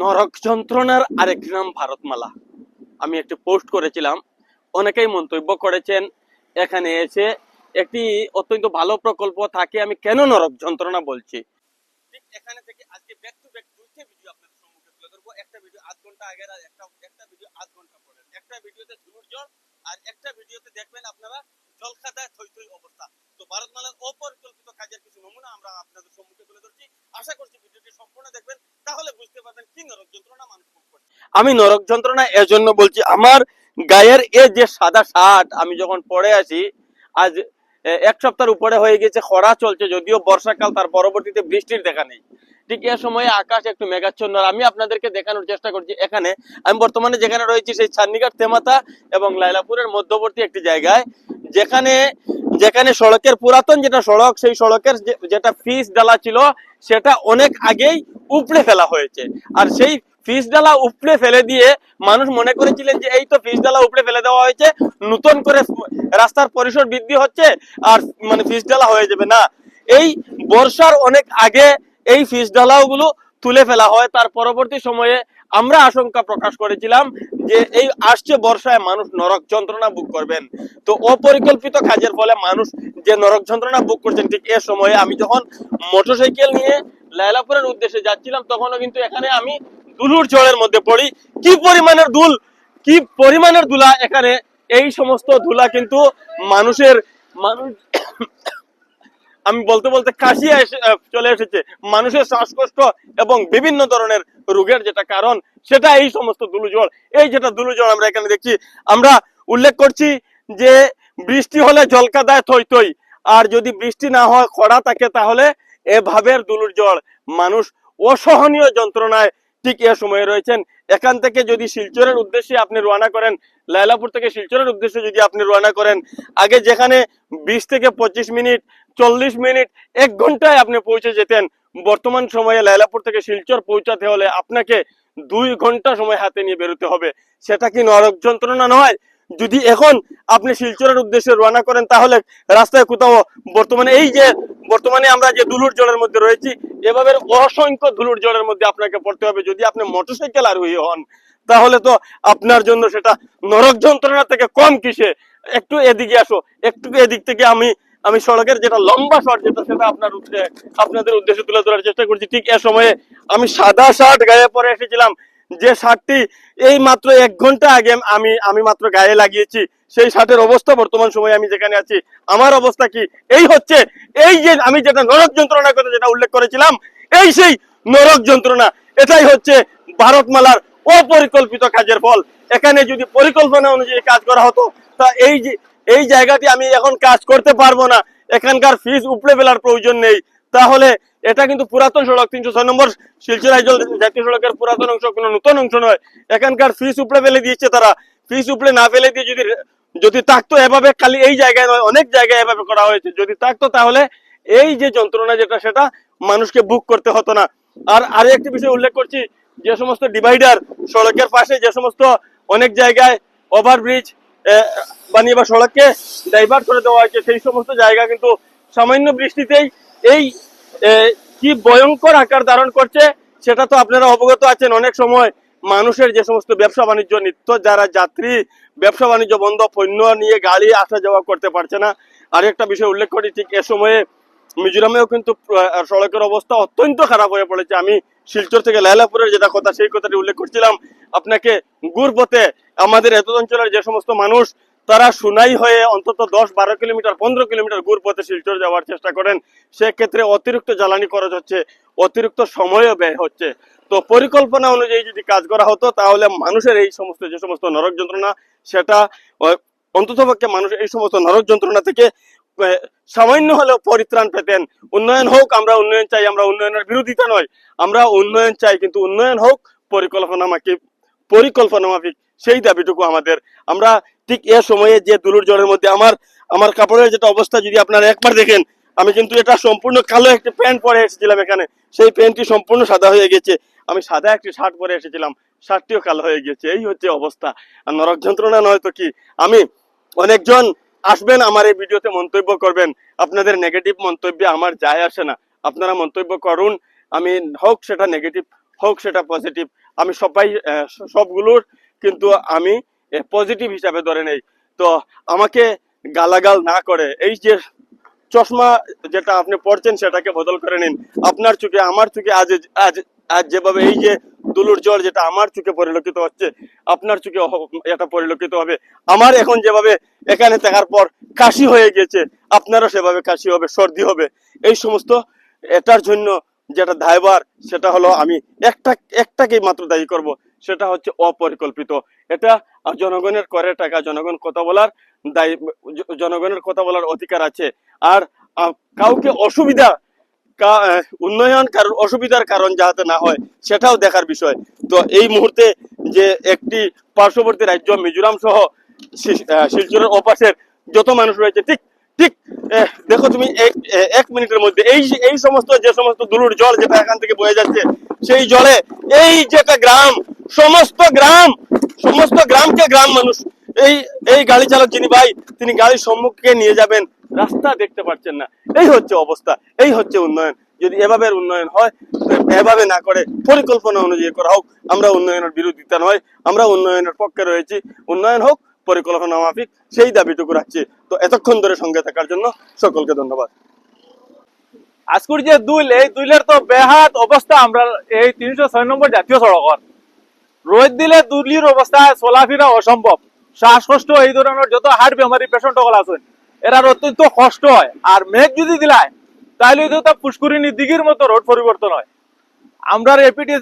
নরক যন্ত্রণার আরেক নাম ভারতমালা। আমি একটি পোস্ট করেছিলাম, অনেকেই মন্তব্য করেছেন, এখানে এসে একটি অত্যন্ত ভালো প্রকল্প থাকে, আমি কেন নরক যন্ত্রণা বলছি? তুলে ধরবো। একটা ভিডিও আধ ঘণ্টা আর একটা একটা ভিডিও আধ ঘণ্টা একটা ভিডিওতে আর একটা ভিডিওতে দেখবেন আপনারা অবস্থা। তো অপরিকল্পিত কাজের কিছু নমুনা আমরা আপনাদের সম্মুখে তুলে ধরছি। আশা করছি ভিডিওটি সম্পূর্ণ দেখবেন তাহলে বুঝতে পারবেন কি নরক যন্ত্রণা মানুষ ভোগ করছে আমি নরক যন্ত্রণা এজন্য বলছি, আমার গায়ের এ যে সাদা শার্ট আমি যখন পরে আসি আজ এক সপ্তাহের উপরে হয়ে গেছে, খরা চলছে, যদিও বর্ষাকাল, তার পরবর্তীতে বৃষ্টির দেখা নেই। ঠিক এ সময়ে আকাশ একটু মেঘাচ্ছন্ন আমি আপনাদেরকে দেখানোর চেষ্টা করছি এখানে। আমি বর্তমানে যেখানে রয়েছি, সেই চান্দিঘাট তেমাতা এবং লাইলাপুরের মধ্যবর্তী একটি জায়গায়, যেখানে যেখানে সড়কের পুরাতন যেটা সড়ক, সেই সড়কের যেটা ফিস ডালা ছিল, সেটা অনেক আগেই উপড়ে ফেলা হয়েছে। আর সেই ফিস ডালা উপড়ে ফেলে দিয়ে মানুষ মনে করেছিলেন যে এই তো ফিস ডালা উপড়ে ফেলে দেওয়া হয়েছে নতুন করে রাস্তার পরিসর বৃদ্ধি হচ্ছে আর মানে ফিস ডালা হয়ে যাবে না এই বর্ষার অনেক আগে এই ফিস ডালাগুলো তুলে ফেলা হয় তার পরবর্তী সময়ে আমরা আশঙ্কা প্রকাশ করেছিলাম যে এই আসছে বর্ষায় মানুষ নরক যন্ত্রণা বুক করবেন তো অপরিকল্পিত কাজের ফলে মানুষ যে নরক যন্ত্রণা বুক করছেন ঠিক এ সময়ে আমি যখন মোটরসাইকেল নিয়ে লায়লাপুরের উদ্দেশ্যে যাচ্ছিলাম তখনও কিন্তু এখানে আমি দুলুর জলের মধ্যে পড়ি। কি পরিমাণের দুল, কি পরিমাণের ধুলা এখানে? এই সমস্ত ধুলা কিন্তু মানুষের, মানুষ আমি বলতে বলতে কাশি চলে এসেছে। মানুষের শ্বাসকষ্ট এবং বিভিন্ন ধরনের রোগের যেটা কারণ, সেটা এই সমস্ত দুলুজল এই যেটা দুলুজল আমরা এখানে দেখছি। আমরা উল্লেখ করছি যে বৃষ্টি হলে জলকাদায় থই থই। আর যদি বৃষ্টি না হয়, খরা থাকে, তাহলে এভাবের দুলুর জল মানুষ অসহনীয় যন্ত্রণায় ঠিক এ সময়ে রয়েছেন, এখান থেকে যদি শিলচরের উদ্দেশ্যে আপনি রওনা করেন, লায়লাপুর থেকে শিলচরের উদ্দেশ্যে যদি আপনি রওনা করেন, আগে যেখানে বিশ থেকে পঁচিশ মিনিট, চল্লিশ মিনিট, এক ঘন্টায় আপনি পৌঁছে যেতেন, বর্তমান সময়ে লায়লাপুর থেকে শিলচর পৌঁছাতে হলে আপনাকে দুই ঘণ্টা সময় হাতে নিয়ে বেরোতে হবে। সেটা কি নরক যন্ত্রণা নয়? যদি এখন আপনি শিলচরের উদ্দেশ্যে রওনা করেন, তাহলে রাস্তায় কোথাও বর্তমানে এই যে বর্তমানে আমরা যে দুলুর জলের মধ্যে রয়েছি, এভাবে অসংখ্য ধুলুর জলের মধ্যে আপনাকে পড়তে হবে। যদি আপনি মোটরসাইকেল আরোহী হন, তাহলে তো আপনার জন্য সেটা নরক যন্ত্রণা থেকে কম কিসে? একটু এদিকে আসো, একটু এদিক থেকে আমি আমি সড়কের যেটা লম্বা শট যেটা, সেটা আপনার উদ্দে- আপনাদের উদ্দেশ্যে তুলে ধরার চেষ্টা করছি। ঠিক এ সময়ে আমি সাদা শার্ট গায়ে পরে এসেছিলাম। যে শার্টটি এই মাত্র এক ঘণ্টা আগে আমি আমি মাত্র গায়ে লাগিয়েছি, সেই শার্টের অবস্থা বর্তমান সময়ে আমি যেখানে আছি, আমার অবস্থা কি? এই হচ্ছে, এই যে আমি যেটা নরক যন্ত্রণার কথা যেটা উল্লেখ করেছিলাম, এই সেই নরক যন্ত্রণা। এটাই হচ্ছে ভারতমালার অপরিকল্পিত কাজের ফল। এখানে যদি পরিকল্পনা অনুযায়ী কাজ করা হতো, তা এই যে, এই জায়গাটি আমি এখন কাজ করতে পারব না। এখানকার ফিস উপড়ে ফেলার প্রয়োজন নেই। তাহলে এটা কিন্তু পুরাতন সড়ক, তিনশো ছয় নম্বর শিলচর আইজল জাতীয় সড়কের পুরাতন অংশ, কোনো নতুন অংশ নয়। এখানকার ফিস উপড়ে ফেলে দিয়েছে তারা। ফিস উপড়ে না ফেলে দিয়ে যদি যদি থাকতো এভাবে খালি এই জায়গায় নয়, অনেক জায়গায় এভাবে করা হয়েছে। যদি থাকতো তাহলে এই যে যন্ত্রণা যেটা, সেটা মানুষকে বুক করতে হতো না। আর আরও একটি বিষয় উল্লেখ করছি, যে সমস্ত ডিভাইডার সড়কের পাশে, যে সমস্ত অনেক জায়গায় ওভারব্রিজ বানিয়ে বা সড়ককে ডাইভার্ট করে দেওয়া হয়েছে, সেই সমস্ত জায়গা কিন্তু সামান্য বৃষ্টিতেই এই কি ভয়ঙ্কর আকার ধারণ করছে সেটা তো আপনারা অবগত আছেন। অনেক সময় মানুষের যে সমস্ত ব্যবসা বাণিজ্য নিত্য যারা যাত্রী, ব্যবসা বাণিজ্য বন্ধ, পণ্য নিয়ে গাড়ি আসা যাওয়া করতে পারছে না। আরেকটা বিষয় উল্লেখ করি, ঠিক এ সময়ে মিজোরামেও কিন্তু সড়কের অবস্থা অত্যন্ত খারাপ হয়ে পড়েছে। আমি শিলচর থেকে লাইলাপুরের যেটা কথা, সেই কথাটি উল্লেখ করছিলাম। আপনাকে গুরপথে আমাদের এত অঞ্চলের যে সমস্ত মানুষ তারা সুনাই হয়ে অন্তত দশ বারো কিলোমিটার, পনেরো কিলোমিটার গুরপথে শিলচর যাওয়ার চেষ্টা করেন। সেক্ষেত্রে অতিরিক্ত জ্বালানি খরচ হচ্ছে, অতিরিক্ত সময়ও ব্যয় হচ্ছে। তো পরিকল্পনা অনুযায়ী যদি কাজ করা হতো, তাহলে মানুষের এই সমস্ত, যে সমস্ত নরক যন্ত্রণা, সেটা অন্তত পক্ষে মানুষ এই সমস্ত নরক যন্ত্রণা থেকে সামান্য হলেও পরিত্রাণ পেতেন। উন্নয়ন হোক, আমরা উন্নয়ন চাই, আমরা উন্নয়নের বিরোধিতা নয়। আমরা উন্নয়ন চাই, কিন্তু উন্নয়ন হোক, পরিকল্পনা মাফিক পরিকল্পনা মাফিক, সেই দাবিটুকু আমাদের। আমরা ঠিক এ সময়ে যে দুলুর জলের মধ্যে আমার আমার কাপড়ের যেটা অবস্থা, যদি আপনারা একবার দেখেন, আমি কিন্তু এটা সম্পূর্ণ কালো একটি প্যান্ট পরে এসেছিলাম এখানে। সেই প্যান্টটি সম্পূর্ণ সাদা হয়ে গেছে। আমি সাদা একটি শার্ট পরে এসেছিলাম। শার্টটিও কালো হয়ে গেছে। এই হচ্ছে অবস্থা। আর নরক যন্ত্রণা নয় তো কি? আমি অনেকজন আসবেন আমার এই ভিডিওতে মন্তব্য করবেন। আপনাদের নেগেটিভ মন্তব্যে আমার যায় আসে না। আপনারা মন্তব্য করুন। আমি হোক সেটা নেগেটিভ হোক সেটা পজিটিভ আমি সবাই সবগুলোর কিন্তু আমি পজিটিভ হিসাবে ধরে নেই। তো আমাকে গালাগাল না করে, এই যে চশমা যেটা আপনি পড়ছেন সেটাকে বদল করে নিন। আপনার চোখে, আমার চোখে আজ আজ আজ যেভাবে এই যে দুলুর জল যেটা আমার চোখে পরিলক্ষিত হচ্ছে, আপনার চোখে এটা পরিলক্ষিত হবে। আমার এখন যেভাবে এখানে থাকার পর কাশি হয়ে গেছে আপনারও সেভাবে কাশি হবে, সর্দি হবে। এই সমস্ত এটার জন্য যেটা দায়বার সেটা হলো আমি একটা, একটাকেই মাত্র দায়ী করব। সেটা হচ্ছে অপরিকল্পিত। এটা জনগণের করে টাকা, জনগণ কথা বলার জনগণের কথা বলার অধিকার আছে। আর কাউকে অসুবিধা উন্নয়ন কারণ, অসুবিধার কারণ যাতে না হয়, সেটাও দেখার বিষয়। তো এই মুহূর্তে যে একটি পার্শ্ববর্তী রাজ্য মিজোরাম সহ শিলচরের অপাশের যত মানুষ রয়েছে, ঠিক ঠিক দেখো তুমি এক মিনিটের মধ্যে, এই এই সমস্ত, যে সমস্ত দুলুর জল যেটা এখান থেকে বয়ে যাচ্ছে, সেই জলে এই যেটা গ্রাম, সমস্ত গ্রাম, সমস্ত গ্রামকে গ্রাম মানুষ। এই এই গাড়ি চালক যিনি ভাই, তিনি গাড়ির সম্মুখে নিয়ে যাবেন, রাস্তা দেখতে পাচ্ছেন না। এই হচ্ছে অবস্থা, এই হচ্ছে উন্নয়ন। যদি এভাবে উন্নয়ন হয়, এভাবে না করে, পরিকল্পনা অনুযায়ী করা হোক, আমরা উন্নয়নের বিরোধিতা নয়, আমরা উন্নয়নের পক্ষে রয়েছি। উন্নয়ন হোক পরিকল্পনা মাফিক সেই দাবিটুকু রাখছি। তো এতক্ষণ ধরে সঙ্গে থাকার জন্য সকলকে ধন্যবাদ। আজকুর যে দুইল, এই দুইলের তো বেহাত অবস্থা আমরা, এই তিনশো ছয় নম্বর জাতীয় সড়কর। রোদ দিলে দুলির অবস্থা, চলাফেরা অসম্ভব। শ্বাসকষ্ট, এই ধরনের যত হার্ট বেমারি পেশেন্ট সকল আছেন, এরার অত্যন্ত কষ্ট হয়। আর মেঘ যদি দিলায়, তাহলে তো তা পুষ্করিণী দিঘির মতো রোড পরিবর্তন হয়। আমরা এপিটি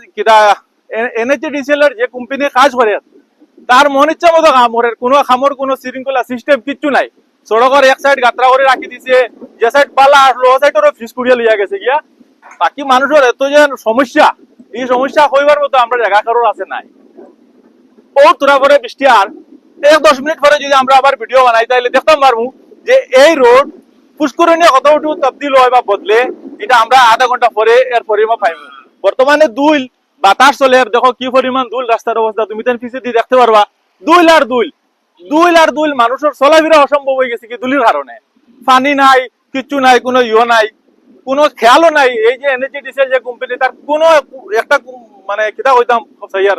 এনএচডিসিএল এর যে কোম্পানি কাজ করে তার মন ইচ্ছা মতো কাম করে কোনো খামর কোনো শৃঙ্খলা সিস্টেম কিচ্ছু নাই। সড়কের এক সাইড গাত্রা করে রাখি দিছে। যে সাইড পালা আসলো ও সাইডেরও ফিস কুড়িয়ে লইয়া গেছে গিয়া। বাকি মানুষের এত যে সমস্যা, এই সমস্যা হইবার মতো আমরা জায়গা কারোর আছে নাই। ও তোরা পরে বৃষ্টি আর এক দশ মিনিট পরে যদি আমরা আবার ভিডিও বানাই তাহলে দেখতাম পারব যে এই রোড পুষ্করণীয় কতটুকু তবদিল হয় বা বদলে এটা আমরা আধা ঘণ্টা পরে এর পরিমাপ পাইব বর্তমানে দুইল বাতাস চলে দেখো কি পরিমাণ দুল রাস্তার অবস্থা তুমি তার পিছিয়ে দিয়ে দেখতে পারবা। দুইল আর দুইল দুইল আর দুইল মানুষের চলাফেরা অসম্ভব হয়ে গেছে কি দুলির কারণে। পানি নাই কিচ্ছু নাই কোনো ইয়ে নাই কোনো খেয়ালও নাই। এই যে এনএচি ডিসেল যে কোম্পানি তার কোনো একটা মানে কিতা কইতাম সাইয়ার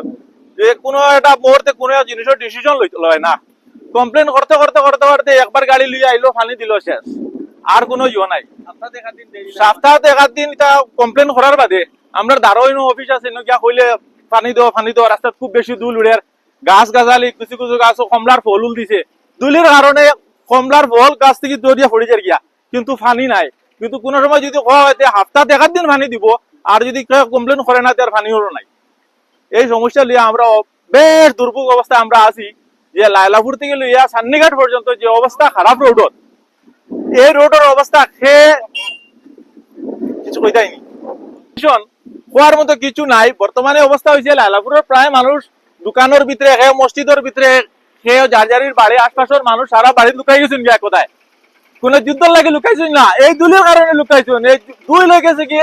যে কোনো একটা মুহূর্তে কোনো জিনিসের ডিসিশন লয় না। কমপ্লেন করতে করতে করতে করতে একবার গাড়ি লিয়ে আইলো ফানি দিল শেষ। আর কোনো ইয়ে নাই। সপ্তাহে একাধ দিন এটা কমপ্লেন করার বাদে আমরা দারোইনো অফিস আছে নো গিয়া কইলে পানি দেওয়া পানি দেওয়া, রাস্তাত খুব বেশি দুল উড়ে গাছ গাছালি কিছু কিছু গাছ কমলার ফল উল দিছে। দুলির কারণে কমলার ফল গাছ থেকে দৌড়িয়া পড়ে যার গিয়া। কিন্তু পানি নাই। কিন্তু কোনো সময় যদি কয় হয় তে সপ্তাহে দিন পানি দিব আর যদি কমপ্লেন করে না তার পানি হলো নাই। এই সমস্যা লিয়ে আমরা বেশ দুর্ভোগ অবস্থা আমরা আছি, যে লাইলাপুর থেকে লইয়া সান্নিঘাট পর্যন্ত যে অবস্থা খারাপ রোডত এই রোডের অবস্থা খেয়ে কিছু কইতাইনি ভীষণ খোয়ার মতো কিছু নাই। বর্তমানে অবস্থা হয়েছে লাইলাপুরের প্রায় মানুষ দোকানের ভিতরে খেয়ে মসজিদের ভিতরে খেয়ে যার যারির বাড়ি আশপাশের মানুষ সারা বাড়ি লুকাই গেছেন গিয়া কোথায় কোন যুদ্ধ লাগে লুকাইছেন না। এই দুলের কারণে লুকাইছেন এই দুই লয়ে গেছে কি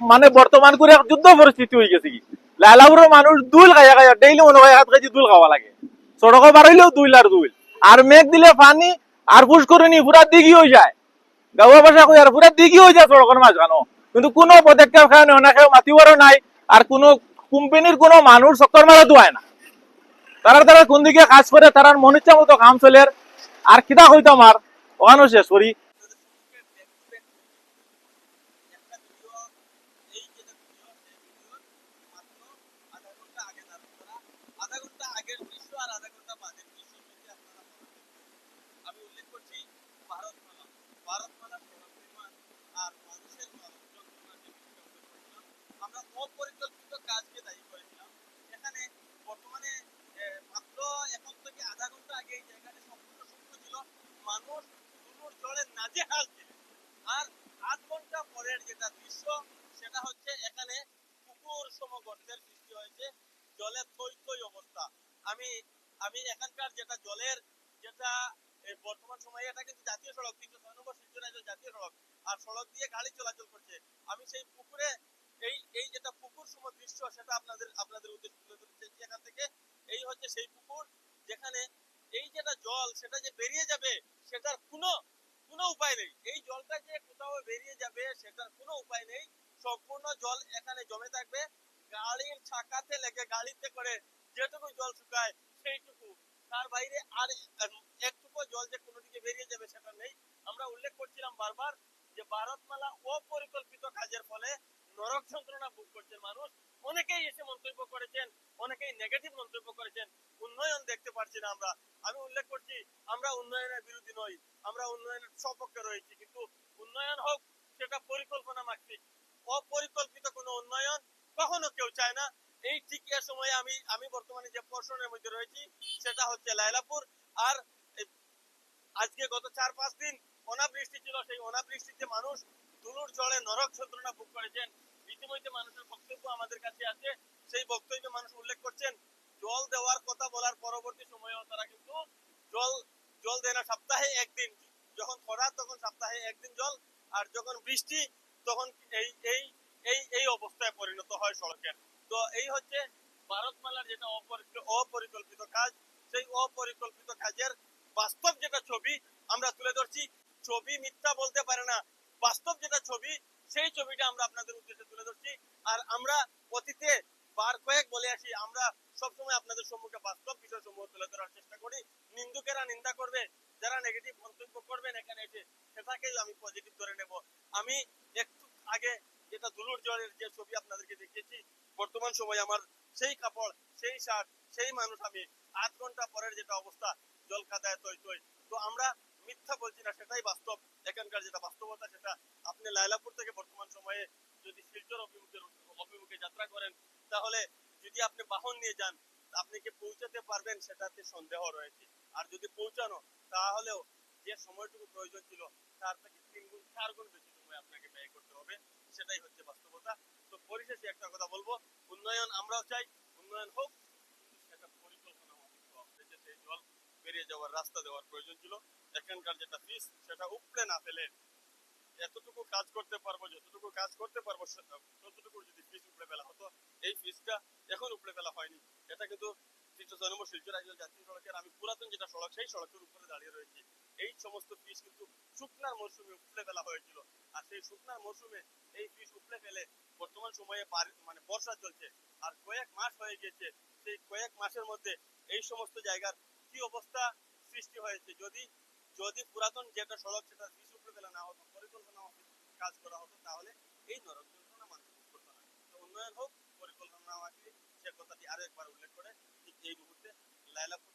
মানে বর্তমান করে যুদ্ধ পরিস্থিতি হয়ে গেছে কি। লাইলাপুরের মানুষ দুল খাইয়া খাইয়া ডেইলি মনে হয় হাত কেজি দুল খাওয়া লাগে। সড়ক বাড়াইলেও দুইল আর দুইল। আর মেঘ দিলে পানি আর পুষ করে নি পুরা দিঘি হয়ে যায়। গাঁওয়া ভাষা কই আর পুরা দিঘি হয়ে যায় সড়কের মাঝখানো কিন্তু কোনো পদক্ষেপ কারণে অনেকে মাতিবারও নাই আর কোনো কোম্পানির কোনো মানুষ চক্কর মারা দোয়ায় না। তারা তারা কোন দিকে কাজ করে তারার মন ইচ্ছা মতো কাম চলে আর কিতা হইতো আমার ওখানেও শেষ করি আধা ঘণ্টা আগের দৃশ্য আর আধা ঘণ্টা বাদের দৃশ্য যদি আপনারা মনে করেন। আমি উল্লেখ করছি ভারতমালা ভারতমালা সড়ক নির্মাণ আর মানুষের জনজীবনের যে বিষয়টা উল্লেখ করেছিলাম, আমরা অপরিকল্পিত কাজকে দায়ী করেছিলাম এখানে বর্তমানে আহ, মাত্র এখন থেকে আধা ঘণ্টা আগে এই জায়গাটা সম্পূর্ণ শুকনো ছিল মানুষ দুপুর জলে নাজেহাল ছিল আর আধ ঘণ্টা পরের যেটা দৃশ্য সেটা হচ্ছে এখানে পুকুর সম গর্তের সৃষ্টি হয়েছে জলের থই থই অবস্থা আমি আমি এখানকার যেটা জলের যেটা এই বর্তমান সময়ে এটা কিন্তু জাতীয় সড়ক তিনশো ছয় নম্বর শিলচর রাজ্যের জাতীয় সড়ক আর সড়ক দিয়ে গাড়ি চলাচল করছে। আমি সেই পুকুরে, এই এই যেটা পুকুর সম দৃশ্য, সেটা আপনাদের আপনাদের উদ্দেশ্যে তুলে ধরতে এখান থেকে। এই হচ্ছে সেই পুকুর, যেখানে এই যেটা জল, সেটা যে বেরিয়ে যাবে, সেটার কোনো কোনো উপায় নেই। এই জলটা যে কোথাও বেরিয়ে যাবে, সেটার কোনো উপায় নেই। সম্পূর্ণ জল এখানে জমে থাকবে। গাড়ির চাকাতে লেগে, গাড়িতে করে যেটুকু জল শুকায়, সেইটুকু। তার বাইরে আর একটুকু জল যে কোনো দিকে বেরিয়ে যাবে, সেটা নেই। আমরা উল্লেখ করছিলাম বারবার যে ভারতমালা অপরিকল্পিত কাজের ফলে নরক যন্ত্রণা ভোগ করছে মানুষ। অনেকেই এসে মন্তব্য করেছেন, অনেকেই নেগেটিভ মন্তব্য করেছেন। উন্নয়ন দেখতে পারছি না আমরা। আমি উল্লেখ করছি, আমরা উন্নয়নের বিরোধী নই, আমরা উন্নয়নের সপক্ষে রয়েছি। কিন্তু উন্নয়ন হোক, সেটা পরিকল্পনা মাফিক অপরিকল্পিত কোনো উন্নয়ন কখনো কেউ চায় না। এই ঠিক এ সময়ে আমি আমি বর্তমানে যে পোর্শনের মধ্যে রয়েছি, সেটা হচ্ছে লাইলাপুর আর আজকে গত চার পাঁচ দিন অনাবৃষ্টি ছিল, সেই অনাবৃষ্টিতে মানুষ দুলুর জলে নরক যন্ত্রণা ভোগ করেছেন ইতিমধ্যে মানুষের বক্তব্য আমাদের কাছে আছে, সেই বক্তব্যে মানুষ উল্লেখ করছেন, জল দেওয়ার কথা বলার পরবর্তী সময়েও তারা কিন্তু জল জল দেয় না। সপ্তাহে একদিন, যখন খরা তখন সপ্তাহে একদিন জল, আর যখন বৃষ্টি, তখন এই এই এই এই অবস্থায় পরিণত হয় সড়কের। তো এই হচ্ছে ভারতমালার যেটা অপরি- অপরিকল্পিত কাজ। সেই অপরিকল্পিত কাজের বাস্তব যেটা ছবি আমরা তুলে ধরছি ছবি মিথ্যা বলতে পারে না। বাস্তব যেটা ছবি, সেই ছবিটা আমরা আপনাদের উদ্দেশ্যে তুলে ধরছি। আর আমরা অতীতে বার কয়েক বলে আসি, আমরা সবসময় আপনাদের সম্মুখে বাস্তব বিষয় সমূহ তুলে ধরার চেষ্টা করি। নিন্দুকেরা নিন্দা করবে, যারা নেগেটিভ মন্তব্য করবেন এখানে এসে, সেটাকেই আমি পজিটিভ ধরে নেব। আমি একটু আগে যেটা দুলুর জলের যে ছবি আপনাদেরকে দেখিয়েছি, বর্তমান সময় আমার সেই কাপড়, সেই শার্ট, সেই মানুষ আমি আধ ঘণ্টা পরের যেটা অবস্থা জল কাদায় তৈ তৈ তো আমরা মিথ্যা বলছি না, সেটাই বাস্তব। এখানকার যেটা বাস্তবতা, সেটা আপনি লাইলাপুর থেকে বর্তমান সময়ে যদি শিলচর অভিমুখে অভিমুখে যাত্রা করেন, তাহলে যদি আপনি বাহন নিয়ে যান, আপনি কি পৌঁছাতে পারবেন? সেটাতে সন্দেহ রয়েছে। আর যদি পৌঁছানো, তাহলেও যে সময়টুকু প্রয়োজন ছিল, তার থেকে তিন গুণ, চার গুণ বেশি সময় আপনাকে ব্যয় করতে হবে। সেটাই হচ্ছে বাস্তবতা। তো পরিশেষে একটা কথা বলব, উন্নয়ন আমরাও চাই, উন্নয়ন হোক কিন্তু সেটা পরিকল্পনা মাফিক হওয়া উচিত। যে সেই জল বেরিয়ে যাওয়ার রাস্তা দেওয়ার প্রয়োজন ছিল। এখানকার যেটা ফিস সেটা উপড়ে না ফেলে এতটুকু কাজ করতে পারব, যতটুকু কাজ করতে পারব ততটুকু যদি ফিস উপড়ে ফেলা হতো, এই ফিসটা এখন উপড়ে ফেলা হয়নি। এটা কিন্তু জাতীয় সড়কের, আমি পুরাতন যেটা সড়ক, সেই সড়কের উপরে দাঁড়িয়ে রয়েছি। এই সমস্ত ফিস কিন্তু শুকনার উপড়ে ফেলা হয়েছিল। আর সেই শুকনার মৌসুমে এই ফিস উপড়ে ফেলে বর্তমান সময়ে মানে বর্ষা চলছে। আর কয়েক মাস হয়ে গেছে সেই কয়েক মাসের মধ্যে এই সমস্ত জায়গার কি অবস্থা? সৃষ্টি হয়েছে। যদি যদি পুরাতন যেটা সড়ক, সেটা শিশু ফেলা না হতো, পরিকল্পনা কাজ করা হতো, তাহলে এই নরক যন্ত্রণা মানুষ করতো না। তো উন্নয়ন হোক, পরিকল্পনা আমাকে সে কথাটি আরও একবার উল্লেখ করে, ঠিক এই মুহূর্তে লাইলাপুর